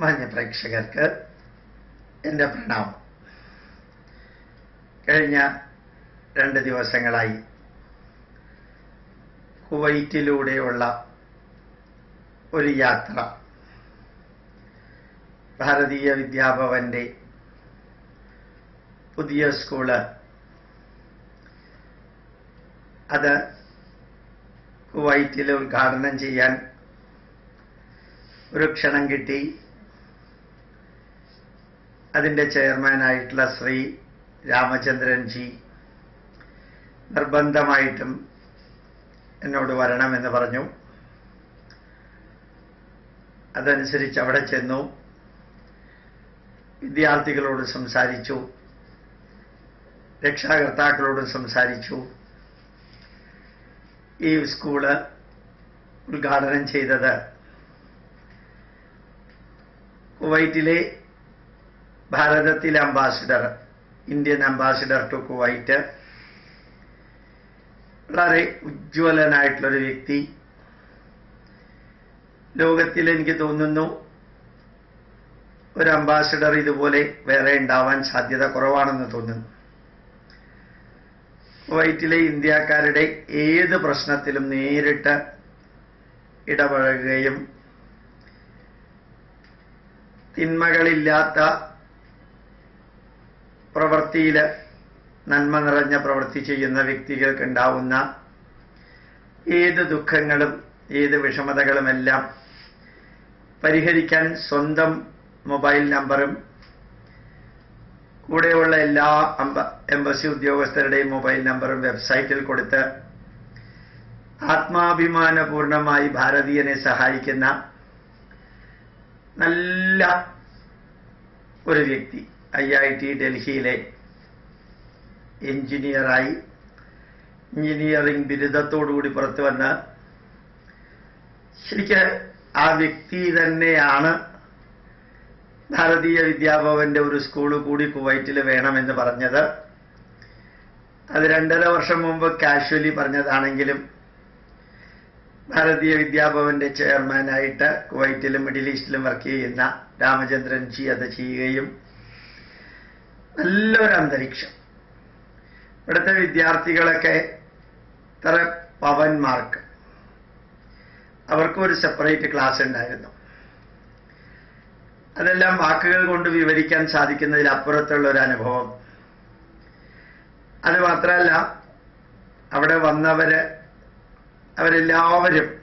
മാന്യ പ്രേക്ഷകർക്ക് എന്റെ പ്രണാമം. കഴിഞ്ഞ രണ്ട് ദിവസങ്ങളായി കുവൈറ്റിലൂടെയുള്ള ഒരു യാത്ര ഭാരതീയ വിദ്യാഭവന്റെ പുതിയ സ്കൂൾ അത് കുവൈറ്റിൽ ഉദ്ഘാടനം ചെയ്യാൻ ഒരു ക്ഷണം കിട്ടി. അതിന്റെ ചെയർമാനായിട്ടുള്ള ശ്രീ രാമചന്ദ്രൻ ജി. നിർബന്ധമായിട്ടും എന്നോട് വരണമെന്ന് പറഞ്ഞു. അതനുസരിച്ച് അവിടെ ചെന്നു. വിദ്യാർത്ഥികളോട് സംസാരിച്ചു. രക്ഷാകർത്താക്കളോട് സംസാരിച്ചു. ഈ സ്കൂൾ ഉദ്ഘാടനം ചെയ്തത് കുവൈറ്റിലെ ഭാരതത്തിലെ ambassador Indian ambassador to Kuwait. വളരെ ഉജ്ജ്വലനായിട്ടുള്ളൊരു വ്യക്തി. ലോകത്തിൽ എനിക്ക് തോന്നുന്നു ഒരു അംബാസിഡർ ഇതുപോലെ വേറെ ഉണ്ടാവാൻ സാധ്യത കുറവാണെന്ന് തോന്നുന്നു. കുവൈറ്റിലെ ഇന്ത്യക്കാരുടെ ഏത് പ്രശ്നത്തിലും നേരിട്ട് ഇടപഴകുകയും തിന്മകളില്ലാത്ത പ്രവൃത്തിയിൽ നന്മ നിറഞ്ഞ പ്രവൃത്തി ചെയ്യുന്ന വ്യക്തികൾക്കുണ്ടാവുന്ന ഏത് ദുഃഖങ്ങളും ഏത് വിഷമതകളുമെല്ലാം പരിഹരിക്കാൻ സ്വന്തം മൊബൈൽ നമ്പറും കൂടെയുള്ള എല്ലാ എംബസി ഉദ്യോഗസ്ഥരുടെയും മൊബൈൽ നമ്പറും വെബ്സൈറ്റിൽ കൊടുത്ത് ആത്മാഭിമാനപൂർണമായി ഭാരതീയനെ സഹായിക്കുന്ന നല്ല ഒരു വ്യക്തി. ഐ ഐ ടി ഡൽഹിയിലെ എഞ്ചിനീയറായി എഞ്ചിനീയറിംഗ് ബിരുദത്തോടുകൂടി പുറത്തു വന്ന ശരിക്ക് ആ വ്യക്തി തന്നെയാണ് ഭാരതീയ വിദ്യാഭവന്റെ ഒരു സ്കൂൾ കൂടി കുവൈറ്റിൽ വേണമെന്ന് പറഞ്ഞത്. അത് രണ്ടര വർഷം മുമ്പ് കാഷ്വലി പറഞ്ഞതാണെങ്കിലും ഭാരതീയ വിദ്യാഭവന്റെ ചെയർമാനായിട്ട് കുവൈറ്റിലും മിഡിൽ ഈസ്റ്റിലും വർക്ക് ചെയ്യുന്ന രാമചന്ദ്രൻ ജി അത് ചെയ്യുകയും നല്ലൊരു അന്തരീക്ഷം. ഇവിടുത്തെ വിദ്യാർത്ഥികളൊക്കെ ഇത്ര പവന്മാർക്ക്. അവർക്കും ഒരു സെപ്പറേറ്റ് ക്ലാസ് ഉണ്ടായിരുന്നു. അതെല്ലാം വാക്കുകൾ കൊണ്ട് വിവരിക്കാൻ സാധിക്കുന്നതിൽ അപ്പുറത്തുള്ള ഒരു അനുഭവം. അത് മാത്രമല്ല അവിടെ വന്നവര് അവരെല്ലാവരും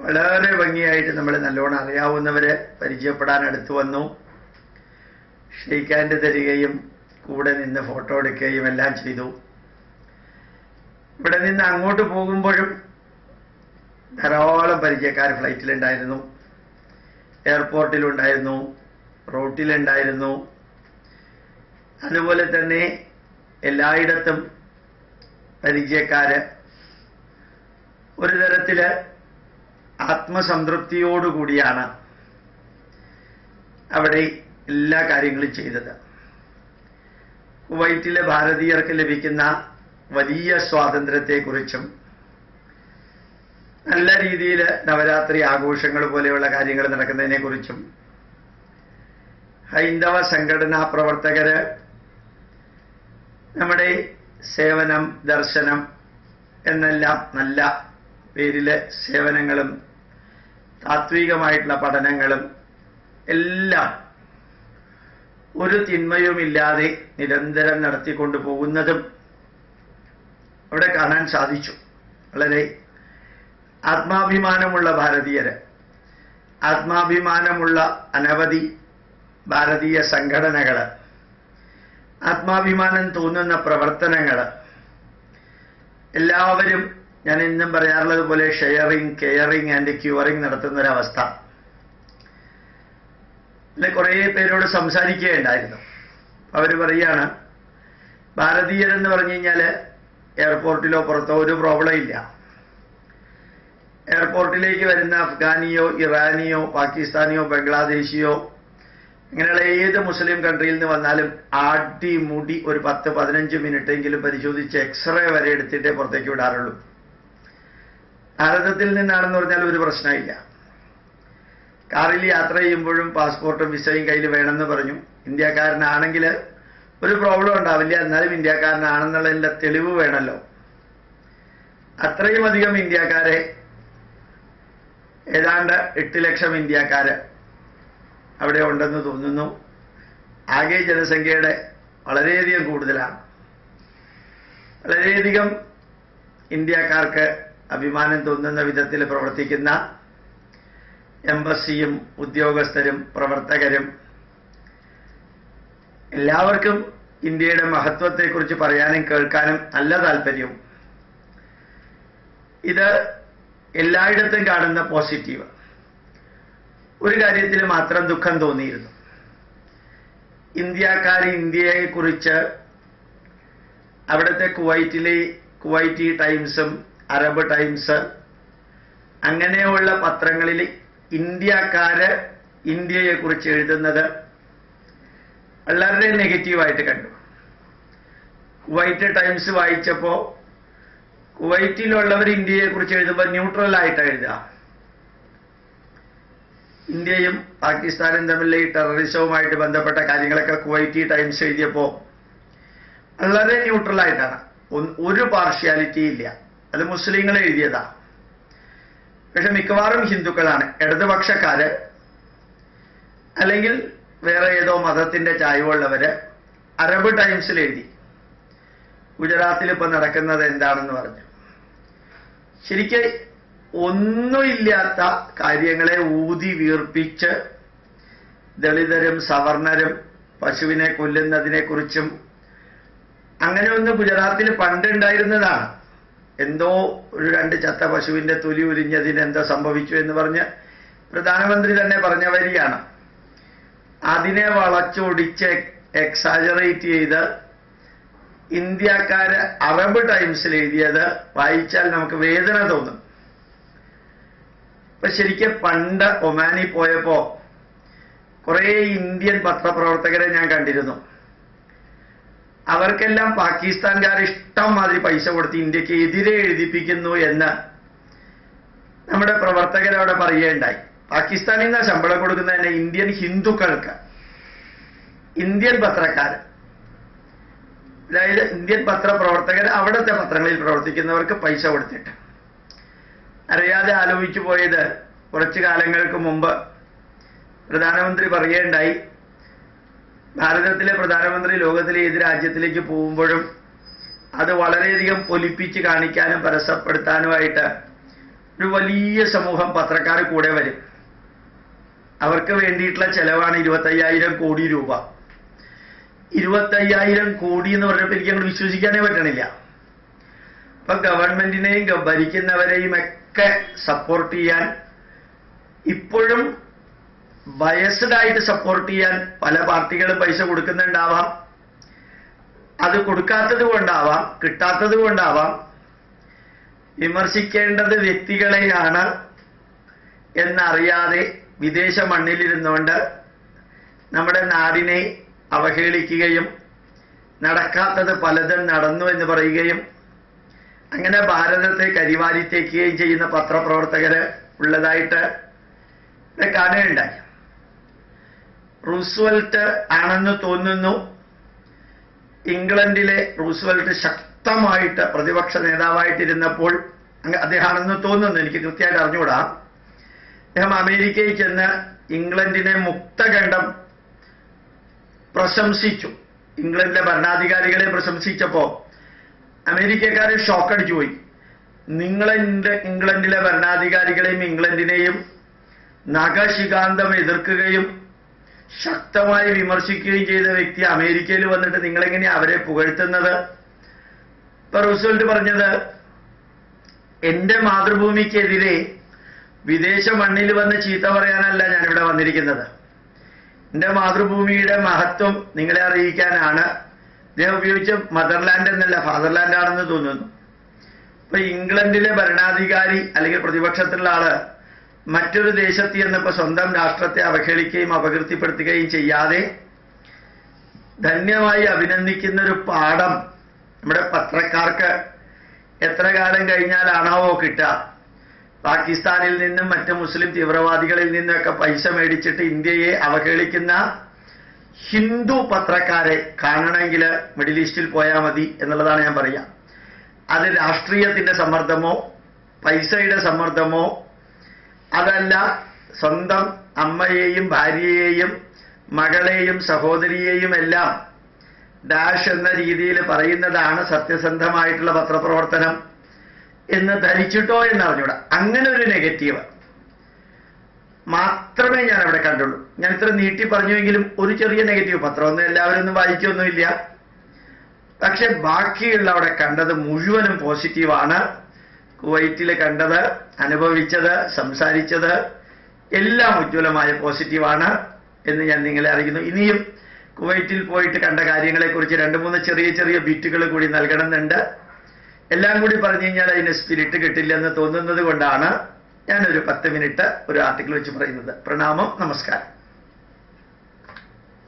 വളരെ ഭംഗിയായിട്ട് നമ്മൾ നല്ലോണം അറിയാവുന്നവരെ പരിചയപ്പെടാൻ അടുത്തു വന്നു. ഹാൻഡ് തരികയും കൂടെ നിന്ന് ഫോട്ടോ എടുക്കുകയും എല്ലാം ചെയ്തു. ഇവിടെ നിന്ന് അങ്ങോട്ട് പോകുമ്പോഴും ധാരാളം പരിചയക്കാർ ഫ്ലൈറ്റിലുണ്ടായിരുന്നു. എയർപോർട്ടിലുണ്ടായിരുന്നു റോട്ടിലുണ്ടായിരുന്നു. അതുപോലെ തന്നെ എല്ലായിടത്തും പരിചയക്കാര് ഒരു തരത്തിൽ ആത്മസംതൃപ്തിയോടുകൂടിയാണ് അവിടെ എല്ലാ കാര്യങ്ങളും ചെയ്തത്. കുവൈറ്റിലെ ഭാരതീയർക്ക് ലഭിക്കുന്ന വലിയ സ്വാതന്ത്ര്യത്തെക്കുറിച്ചും നല്ല രീതിയിൽ നവരാത്രി ആഘോഷങ്ങൾ പോലെയുള്ള കാര്യങ്ങൾ നടക്കുന്നതിനെക്കുറിച്ചും ഹൈന്ദവ സംഘടനാ പ്രവർത്തകര് നമ്മുടെ സേവനം ദർശനം എന്നെല്ലാം നല്ല പേരിലെ സേവനങ്ങളും താത്വികമായിട്ടുള്ള പഠനങ്ങളും എല്ലാം ഒരു തിന്മയുമില്ലാതെ നിരന്തരം നടത്തിക്കൊണ്ടു പോകുന്നതും അവിടെ കാണാൻ സാധിച്ചു. വളരെ ആത്മാഭിമാനമുള്ള ഭാരതീയര്. ആത്മാഭിമാനമുള്ള അനവധി ഭാരതീയ സംഘടനകൾ ആത്മാഭിമാനം തോന്നുന്ന പ്രവർത്തനങ്ങൾ എല്ലാവരും ഞാൻ ഇന്നും പറയാറുള്ളത് പോലെ ഷെയറിങ് കെയറിങ് ആൻഡ് ക്യൂറിങ് നടത്തുന്ന അല്ലെ കുറേ പേരോട് സംസാരിക്കുകയുണ്ടായിരുന്നു. അവർ പറയാണ് ഭാരതീയരെന്ന് പറഞ്ഞു കഴിഞ്ഞാൽ എയർപോർട്ടിലോ പുറത്തോ ഒരു പ്രോബ്ലം ഇല്ല. എയർപോർട്ടിലേക്ക് വരുന്ന അഫ്ഗാനിയോ ഇറാനിയോ പാകിസ്ഥാനിയോ ബംഗ്ലാദേശിയോ ഇങ്ങനെയുള്ള ഏത് മുസ്ലിം കൺട്രിയിൽ നിന്ന് വന്നാലും അടിമുടി മുടി ഒരു പത്ത് പതിനഞ്ച് മിനിറ്റ് എങ്കിലും പരിശോധിച്ച് എക്സ്റേ വരെ എടുത്തിട്ടേ പുറത്തേക്ക് വിടാറുള്ളൂ. ഭാരതത്തിൽ നിന്നാണെന്ന് പറഞ്ഞാൽ ഒരു പ്രശ്നമില്ല. കാറിൽ യാത്ര ചെയ്യുമ്പോഴും പാസ്പോർട്ടും വിസയും കയ്യിൽ വേണമെന്ന് പറഞ്ഞു. ഇന്ത്യക്കാരനാണെങ്കിൽ ഒരു പ്രോബ്ലം ഉണ്ടാവില്ല. എന്നാലും ഇന്ത്യക്കാരനാണെന്നുള്ളതിന്റെ തെളിവ് വേണമല്ലോ. അത്രയും അധികം ഇന്ത്യക്കാരെ ഏതാണ്ട് എട്ട് ലക്ഷം ഇന്ത്യക്കാർ അവിടെ ഉണ്ടെന്ന് തോന്നുന്നു. ആകെ ജനസംഖ്യയുടെ വളരെയധികം കൂടുതലാണ്. വളരെയധികം ഇന്ത്യക്കാർക്ക് അഭിമാനം തോന്നുന്ന വിധത്തിൽ പ്രവർത്തിക്കുന്ന എംബസിയും ഉദ്യോഗസ്ഥരും പ്രവർത്തകരും എല്ലാവർക്കും ഇന്ത്യയുടെ മഹത്വത്തെക്കുറിച്ച് പറയാനും കേൾക്കാനും നല്ല താല്പര്യവും. ഇത് എല്ലായിടത്തും കാണുന്ന പോസിറ്റീവ് ഒരു കാര്യത്തിൽ മാത്രം ദുഃഖം തോന്നിയിരുന്നു. ഇന്ത്യക്കാർ ഇന്ത്യയെക്കുറിച്ച് അവിടുത്തെ കുവൈറ്റിലെ കുവൈറ്റി ടൈംസും അറബ് ടൈംസ് അങ്ങനെയുള്ള പത്രങ്ങളിൽ ഇന്ത്യക്കാര് കുറിച്ച് എഴുതുന്നത് വളരെ നെഗറ്റീവായിട്ട് കണ്ടു. കുവൈറ്റ് ടൈംസ് വായിച്ചപ്പോൾ കുവൈറ്റിലുള്ളവർ ഇന്ത്യയെക്കുറിച്ച് എഴുതുമ്പോൾ ന്യൂട്രൽ ആയിട്ട് എഴുതുക. ഇന്ത്യയും പാകിസ്ഥാനും തമ്മിലെ ഈ ടെററിസവുമായിട്ട് ബന്ധപ്പെട്ട കാര്യങ്ങളൊക്കെ കുവൈറ്റി ടൈംസ് എഴുതിയപ്പോൾ വളരെ ന്യൂട്രൽ ആയിട്ടാണ്. ഒരു പാർഷ്യാലിറ്റി ഇല്ല. അത് മുസ്ലിങ്ങൾ എഴുതിയതാ. പക്ഷെ മിക്കവാറും ഹിന്ദുക്കളാണ്. ഇടതുപക്ഷക്കാര് അല്ലെങ്കിൽ വേറെ ഏതോ മതത്തിന്റെ ചായവുള്ളവര് അറബ് ടൈംസിൽ എഴുതി. ഗുജറാത്തിൽ ഇപ്പൊ നടക്കുന്നത് എന്താണെന്ന് പറഞ്ഞു. ശരിക്ക് ഒന്നുമില്ലാത്ത കാര്യങ്ങളെ ഊതി വീർപ്പിച്ച് ദളിതരും സവർണരും പശുവിനെ കൊല്ലുന്നതിനെക്കുറിച്ചും അങ്ങനെ ഒന്ന് ഗുജറാത്തിൽ പണ്ടുണ്ടായിരുന്നതാണ്. എന്തോ ഒരു രണ്ട് ചത്ത പശുവിന്റെ തൊലി ഉരിഞ്ഞതിന് എന്തോ സംഭവിച്ചു എന്ന് പറഞ്ഞ് പ്രധാനമന്ത്രി തന്നെ പറഞ്ഞ വരിയാണ്. അതിനെ വളച്ചൊടിച്ച് എക്സാജറേറ്റ് ചെയ്ത് ഇന്ത്യക്കാര് അറബ് ടൈംസിൽ എഴുതിയത് വായിച്ചാൽ നമുക്ക് വേദന തോന്നും. ഇപ്പൊ ശരിക്കും പണ്ട് ഒമാനി പോയപ്പോ കുറെ ഇന്ത്യൻ പത്രപ്രവർത്തകരെ ഞാൻ കണ്ടിരുന്നു. അവർക്കെല്ലാം പാകിസ്ഥാൻകാർ ഇഷ്ടം മാതിരി പൈസ കൊടുത്ത് ഇന്ത്യയ്ക്ക് എതിരെ എഴുതിപ്പിക്കുന്നു എന്ന് നമ്മുടെ പ്രവർത്തകരവിടെ പറയുകയുണ്ടായി. പാകിസ്ഥാനിൽ നിന്ന് ശമ്പളം കൊടുക്കുന്നതന്നെ ഇന്ത്യൻ ഹിന്ദുക്കൾക്ക്. ഇന്ത്യൻ പത്രക്കാർ. അതായത് ഇന്ത്യൻ പത്രപ്രവർത്തകർ അവിടുത്തെ പത്രങ്ങളിൽ പ്രവർത്തിക്കുന്നവർക്ക് പൈസ കൊടുത്തിട്ട്. അറിയാതെ ആലോചിച്ചു പോയത് കുറച്ചു കാലങ്ങൾക്ക് മുമ്പ് പ്രധാനമന്ത്രി പറയുകയുണ്ടായി ഭാരതത്തിലെ പ്രധാനമന്ത്രി ലോകത്തിലെ ഏത് രാജ്യത്തിലേക്ക് പോകുമ്പോഴും അത് വളരെയധികം പൊലിപ്പിച്ച് കാണിക്കാനും പരസ്യപ്പെടുത്താനുമായിട്ട് ഒരു വലിയ സമൂഹം പത്രക്കാർ കൂടെ വരും. അവർക്ക് വേണ്ടിയിട്ടുള്ള ചെലവാണ് ഇരുപത്തയ്യായിരം കോടി രൂപ. ഇരുപത്തയ്യായിരം കോടി എന്ന് പറഞ്ഞപ്പോൾ എനിക്ക് അങ്ങോട്ട് വിശ്വസിക്കാനേ പറ്റണില്ല. അപ്പൊ ഗവൺമെന്റിനെയും ഭരിക്കുന്നവരെയും ഒക്കെ സപ്പോർട്ട് ചെയ്യാൻ ഇപ്പോഴും ബയസ്ഡ് ആയിട്ട് സപ്പോർട്ട് ചെയ്യാൻ പല പാർട്ടികളും പൈസ കൊടുക്കുന്നുണ്ടാവാം. അത് കൊടുക്കാത്തത് കൊണ്ടാവാം കിട്ടാത്തത് കൊണ്ടാവാം. വിമർശിക്കേണ്ടത് വ്യക്തികളെയാണ് എന്നറിയാതെ വിദേശ മണ്ണിലിരുന്നുകൊണ്ട് നമ്മുടെ നാടിനെ അവഹേളിക്കുകയും നടക്കാത്തത് പലതും നടന്നു എന്ന് പറയുകയും അങ്ങനെ ഭാരതത്തെ കരിവാരിത്തേക്കുകയും ചെയ്യുന്ന പത്രപ്രവർത്തകര് ഉള്ളതായിട്ട് കാണുകയുണ്ടായി. റൂസ്വെൽറ്റ് ആണെന്ന് തോന്നുന്നു. ഇംഗ്ലണ്ടിലെ റൂസ്വെൽറ്റ് ശക്തമായിട്ട് പ്രതിപക്ഷ നേതാവായിട്ടിരുന്നപ്പോൾ അദ്ദേഹമാണെന്ന് തോന്നുന്നു. എനിക്ക് കൃത്യമായിട്ട് അറിഞ്ഞുകൂടാ. അദ്ദേഹം അമേരിക്കയിൽ ചെന്ന് ഇംഗ്ലണ്ടിനെ മുക്തഖണ്ഡം പ്രശംസിച്ചു. ഇംഗ്ലണ്ടിലെ ഭരണാധികാരികളെ പ്രശംസിച്ചപ്പോ അമേരിക്കക്കാരെ ഷോക്കടിച്ചു പോയി. നിങ്ങളെന്റെ ഇംഗ്ലണ്ടിലെ ഭരണാധികാരികളെയും ഇംഗ്ലണ്ടിനെയും നഖശികാന്തം എതിർക്കുകയും ശക്തമായി വിമർശിക്കുകയും ചെയ്ത വ്യക്തി അമേരിക്കയിൽ വന്നിട്ട് നിങ്ങളെങ്ങനെയാ അവരെ പുകഴ്ത്തുന്നത്? ഇപ്പൊ റൂസ്വെൽറ്റ് പറഞ്ഞത് എന്റെ മാതൃഭൂമിക്കെതിരെ വിദേശ മണ്ണിൽ വന്ന് ചീത്ത പറയാനല്ല ഞാനിവിടെ വന്നിരിക്കുന്നത്. എന്റെ മാതൃഭൂമിയുടെ മഹത്വം നിങ്ങളെ അറിയിക്കാനാണ്. ഞാൻ ഉപയോഗിച്ച മദർലാൻഡ് എന്നല്ല ഫാദർലാൻഡ് ആണെന്ന് തോന്നുന്നു. ഇപ്പൊ ഇംഗ്ലണ്ടിലെ ഭരണാധികാരി അല്ലെങ്കിൽ പ്രതിപക്ഷത്തിലുള്ള ആൾ മറ്റൊരു ദേശത്ത് ചെന്നപ്പോ സ്വന്തം രാഷ്ട്രത്തെ അവഹേളിക്കുകയും അപകീർത്തിപ്പെടുത്തുകയും ചെയ്യാതെ ധന്യമായി അഭിനന്ദിക്കുന്ന ഒരു പാഠം നമ്മുടെ പത്രക്കാർക്ക് എത്ര കാലം കഴിഞ്ഞാലാണാവോ കിട്ടുക? പാകിസ്ഥാനിൽ നിന്നും മറ്റ് മുസ്ലിം തീവ്രവാദികളിൽ നിന്നൊക്കെ പൈസ മേടിച്ചിട്ട് ഇന്ത്യയെ അവഹേളിക്കുന്ന ഹിന്ദു പത്രക്കാരെ കാണണമെങ്കിൽ മിഡിൽ ഈസ്റ്റിൽ പോയാൽ മതി എന്നുള്ളതാണ് ഞാൻ പറയുക. അത് രാഷ്ട്രീയത്തിന്റെ സമ്മർദ്ദമോ പൈസയുടെ സമ്മർദ്ദമോ അതല്ല സ്വന്തം അമ്മയെയും ഭാര്യയെയും മകളെയും സഹോദരിയെയും എല്ലാം ഡാഷ് എന്ന രീതിയിൽ പറയുന്നതാണ് സത്യസന്ധമായിട്ടുള്ള പത്രപ്രവർത്തനം എന്ന് ധരിച്ചിട്ടോ എന്ന് അങ്ങനെ ഒരു നെഗറ്റീവ് മാത്രമേ ഞാൻ അവിടെ കണ്ടുള്ളൂ. ഞാൻ ഇത്ര നീട്ടി പറഞ്ഞുവെങ്കിലും ഒരു ചെറിയ നെഗറ്റീവ് പത്രമൊന്നും എല്ലാവരും ഒന്നും വായിക്കൊന്നുമില്ല പക്ഷെ ബാക്കിയുള്ള അവിടെ കണ്ടത് മുഴുവനും പോസിറ്റീവാണ്. കുവൈറ്റിൽ കണ്ടത് അനുഭവിച്ചത് സംസാരിച്ചത് എല്ലാം ഉജ്ജ്വലമായ പോസിറ്റീവാണ് എന്ന് ഞാൻ നിങ്ങളെ അറിയിക്കുന്നു. ഇനിയും കുവൈറ്റിൽ പോയിട്ട് കണ്ട കാര്യങ്ങളെക്കുറിച്ച് രണ്ട് മൂന്ന് ചെറിയ ചെറിയ ബിറ്റുകൾ കൂടി നൽകണമെന്നുണ്ട്. എല്ലാം കൂടി പറഞ്ഞു കഴിഞ്ഞാൽ അതിന് സ്പിരിറ്റ് കിട്ടില്ലെന്ന് തോന്നുന്നത് കൊണ്ടാണ് ഞാനൊരു പത്ത് മിനിറ്റ് ഒരു ആർട്ടിക്കിൾ വെച്ച് പറയുന്നത്. പ്രണാമം നമസ്കാരം.